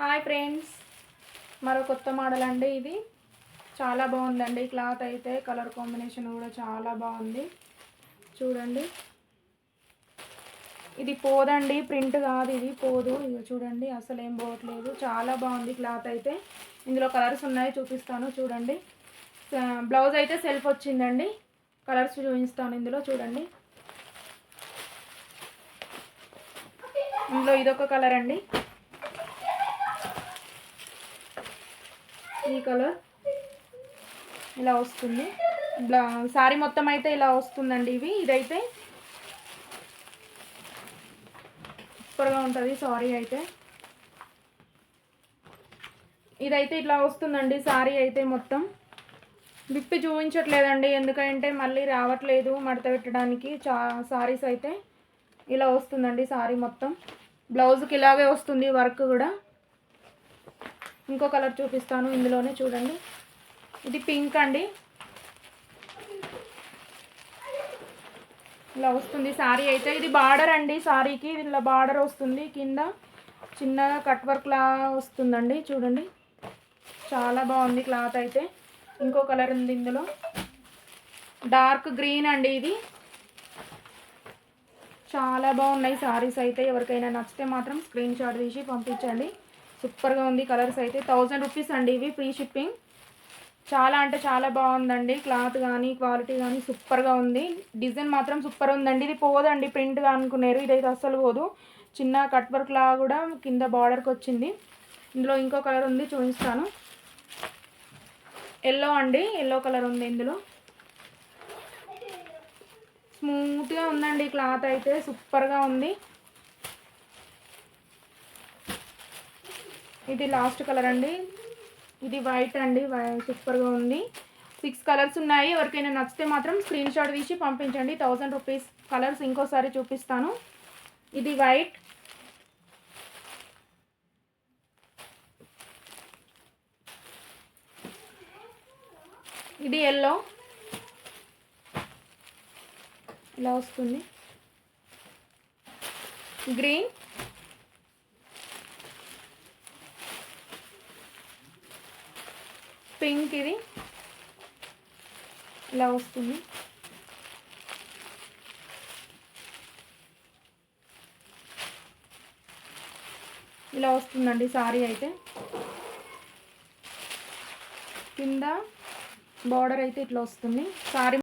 Hi friends. మరో కొత్త model అండి ఇది. చాలా బాగుందండి. క్లాత్ అయితే కలర్ కాంబినేషన్ కూడా చాలా బాగుంది. చూడండి. ఇది పోదండి. ప్రింట్ కాదు ఇది. పోదు. ఇది చూడండి. అసలు ఏం పోవట్లేదు. చాలా బాగుంది క్లాత్ అయితే. ఇందులో కలర్స్ ఉన్నాయి. చూపిస్తాను. చూడండి. బ్లౌజ్ అయితే సెల్ఫ్ వచ్చిందండి. కలర్స్ చూపిస్తాను ఇందులో. చూడండి. ఇందులో ఇదొక కలర్ అండి. ఈ కలర్ ఇలా వస్తుంది. బ్లా శారీ మొత్తం అయితే ఇలా వస్తుందండి ఇవి. ఇదైతే సూపర్గా ఉంటుంది సారీ అయితే. ఇదైతే ఇట్లా వస్తుందండి సారీ అయితే మొత్తం. విప్పి చూపించట్లేదండి ఎందుకంటే మళ్ళీ రావట్లేదు మడత పెట్టడానికి. చా సారీస్ అయితే ఇలా వస్తుందండి సారీ మొత్తం. బ్లౌజ్కి ఇలాగే వస్తుంది వర్క్ కూడా. ఇంకో కలర్ చూపిస్తాను ఇందులోనే చూడండి. ఇది పింక్ అండి. ఇలా వస్తుంది సారీ అయితే. ఇది బార్డర్ అండి సారీకి. ఇలా బార్డర్ వస్తుంది కింద. చిన్నగా కట్ వర్క్ లా వస్తుందండి. చూడండి. చాలా బాగుంది క్లాత్ అయితే. ఇంకో కలర్ ఉంది ఇందులో. డార్క్ గ్రీన్ అండి ఇది. చాలా బాగున్నాయి సారీస్ అయితే. ఎవరికైనా నచ్చితే మాత్రం స్క్రీన్ షాట్ తీసి పంపించండి. సూపర్గా ఉంది కలర్స్ అయితే. థౌజండ్ రూపీస్ అండి ఇవి ఫ్రీ షిప్పింగ్. చాలా అంటే చాలా బాగుందండి. క్లాత్ కానీ క్వాలిటీ కానీ సూపర్గా ఉంది. డిజైన్ మాత్రం సూపర్ ఉందండి. ఇది పోదండి. ప్రింట్గా అనుకున్నారు. ఇదైతే అస్సలు పోదు. చిన్న కట్ వర్క్ లా కూడా కింద బార్డర్కి వచ్చింది. ఇందులో ఇంకో కలర్ ఉంది చూపిస్తాను. ఎల్లో అండి. ఎల్లో కలర్ ఉంది ఇందులో. స్మూత్గా ఉందండి క్లాత్ అయితే. సూపర్గా ఉంది. ఇది లాస్ట్ కలర్ అండి. ఇది వైట్ అండి. వై- సూపర్గా ఉంది. సిక్స్ కలర్స్ ఉన్నాయి. ఎవరికైనా నచ్చితే మాత్రం స్క్రీన్ షాట్ తీసి పంపించండి. థౌజండ్ రూపీస్ కలర్స్ ఇంకోసారి చూపిస్తాను. ఇది వైట్. ఇది ఎల్లో ఇలా వస్తుంది. గ్రీన్. పింక్ ఇది. ఇలా వస్తుంది. ఇలా వస్తుందండి సారీ అయితే. కింద బార్డర్ అయితే ఇట్లా వస్తుంది. సారీ